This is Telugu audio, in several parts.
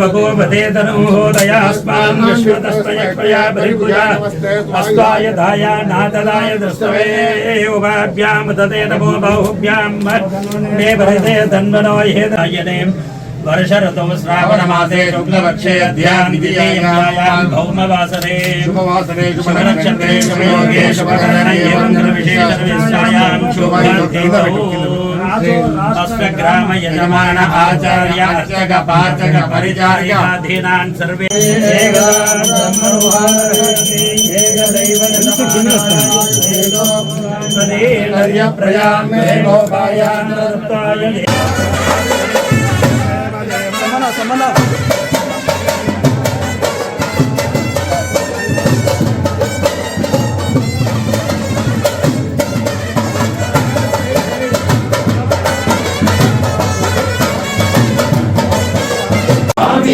बभूवते तनूहोदयास्मान् विश्वतस्तयक्ष्मया बलिभुजा अस्त्वाय धाया नातदाय दृष्टवे उभाभ्यां दते नमो बाहुभ्यां मे भरते धन्वनो हेदायने वर्षऋतौ श्रावणमासे शुक्लपक्षे अध्यायां भौमवासरे शुभवासरे शुभनक्षत्रे शुभयोगे शुभकरणे मङ्गलविशेषविश्यायां तस्य ग्राम यजमान आचार्य अर्चक पाचक परिचारिकाधीनान् सर्वे प्रजां समना समना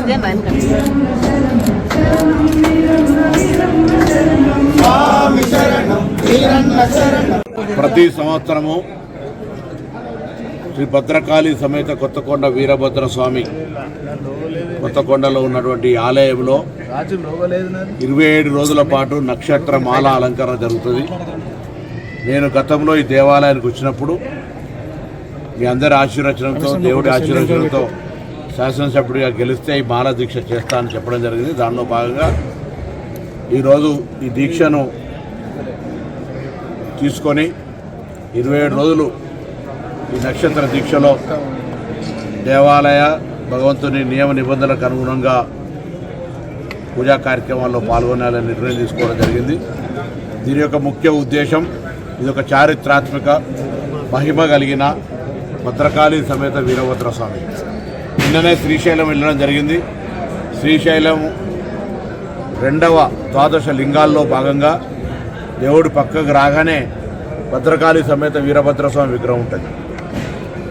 రా ప్రతి సంవత్సరము శ్రీ భద్రకాళి సమేత కొత్తకొండ వీరభద్ర స్వామి కొత్తకొండలో ఉన్నటువంటి ఆలయంలో ఇరవై ఏడు రోజుల పాటు నక్షత్ర మాల అలంకరణ జరుగుతుంది. నేను గతంలో ఈ దేవాలయానికి వచ్చినప్పుడు మీ అందరి ఆశీర్వచనంతో దేవుడి ఆశీర్వచనంతో శాసనసభ్యుడిగా గెలిస్తే ఈ మాల దీక్ష చేస్తానని చెప్పడం జరిగింది. దానిలో భాగంగా ఈరోజు ఈ దీక్షను తీసుకొని ఇరవై ఏడు రోజులు ఈ నక్షత్ర దీక్షలో దేవాలయ భగవంతుని నియమ నిబంధనలకు అనుగుణంగా పూజా కార్యక్రమాల్లో పాల్గొనాలని నిర్ణయం తీసుకోవడం జరిగింది. దీని యొక్క ముఖ్య ఉద్దేశం ఇది ఒక చారిత్రాత్మక మహిమ కలిగిన భద్రకాళి సమేత వీరభద్ర స్వామి నిన్ననే శ్రీశైలం వెళ్ళడం జరిగింది. శ్రీశైలం రెండవ ద్వాదశ లింగాల్లో భాగంగా దేవుడి పక్కకు రాగానే భద్రకాళి సమేత వీరభద్రస్వామి విగ్రహం ఉంటుంది.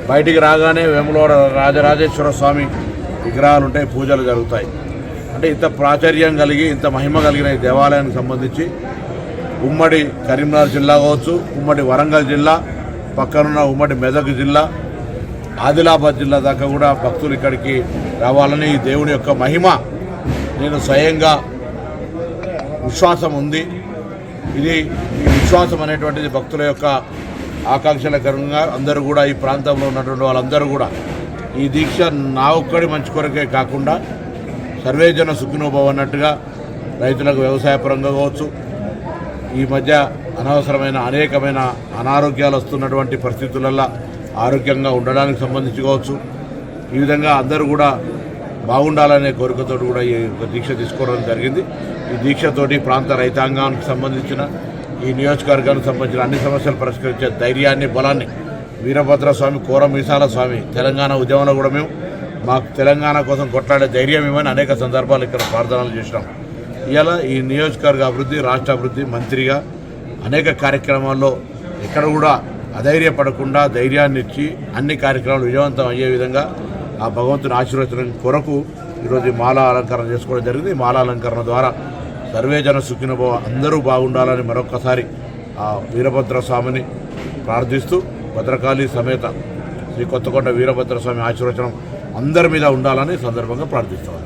బయటికి రాగానే వేములవాడ రాజరాజేశ్వర స్వామి విగ్రహాలు ఉంటాయి పూజలు జరుగుతాయి. అంటే ఇంత ప్రాచుర్యం కలిగి ఇంత మహిమ కలిగిన ఈ దేవాలయానికి సంబంధించి ఉమ్మడి కరీంనగర్ జిల్లా కావచ్చు ఉమ్మడి వరంగల్ జిల్లా పక్కనున్న ఉమ్మడి మెదక్ జిల్లా ఆదిలాబాద్ జిల్లా దాకా కూడా భక్తులు ఇక్కడికి రావాలని ఈ దేవుని యొక్క మహిమ. నేను స్వయంగా విశ్వాసం ఉంది. ఇది ఈ విశ్వాసం అనేటువంటిది భక్తుల యొక్క ఆకాంక్షల కరంగా అందరూ కూడా ఈ ప్రాంతంలో ఉన్నటువంటి వాళ్ళందరూ కూడా ఈ దీక్ష నా ఒక్కడి మంచి కొరకే కాకుండా సర్వేజన సుఖినోభవ అన్నట్టుగా రైతులకు వ్యవసాయపరంగా కావచ్చు ఈ మధ్య అనవసరమైన అనేకమైన అనారోగ్యాలు వస్తున్నటువంటి పరిస్థితులల్లో ఆరోగ్యంగా ఉండడానికి సంబంధించి కావచ్చు. ఈ విధంగా అందరూ కూడా బాగుండాలనే కోరికతో కూడా ఈ దీక్ష తీసుకోవడం జరిగింది. ఈ దీక్షతోటి ప్రాంత రైతాంగానికి సంబంధించిన ఈ నియోజకవర్గానికి సంబంధించిన అన్ని సమస్యలు పరిష్కరించే ధైర్యాన్ని బలాన్ని వీరభద్ర స్వామి కోర మీసాల స్వామి తెలంగాణ ఉద్యమంలో కూడా మేము మాకు తెలంగాణ కోసం కొట్లాడే ధైర్యం ఇవ్వని అనేక సందర్భాలు ఇక్కడ ప్రార్థనలు చేసినాం. ఇలా ఈ నియోజకవర్గ అభివృద్ధి రాష్ట్ర అభివృద్ధి మంత్రిగా అనేక కార్యక్రమాల్లో ఎక్కడ కూడా అధైర్యపడకుండా ధైర్యాన్ని ఇచ్చి అన్ని కార్యక్రమాలు విజయవంతం అయ్యే విధంగా ఆ భగవంతుని ఆశీర్వచనం కొరకు ఈరోజు మాల అలంకరణ చేసుకోవడం జరిగింది. మాల అలంకరణ ద్వారా సర్వేజన సుఖినభవ అందరూ బాగుండాలని మరొక్కసారి ఆ వీరభద్ర స్వామిని ప్రార్థిస్తూ భద్రకాళి సమేత శ్రీ కొత్తకొండ వీరభద్ర స్వామి ఆశీర్వచనం అందరి మీద ఉండాలని సందర్భంగా ప్రార్థిస్తున్నాను.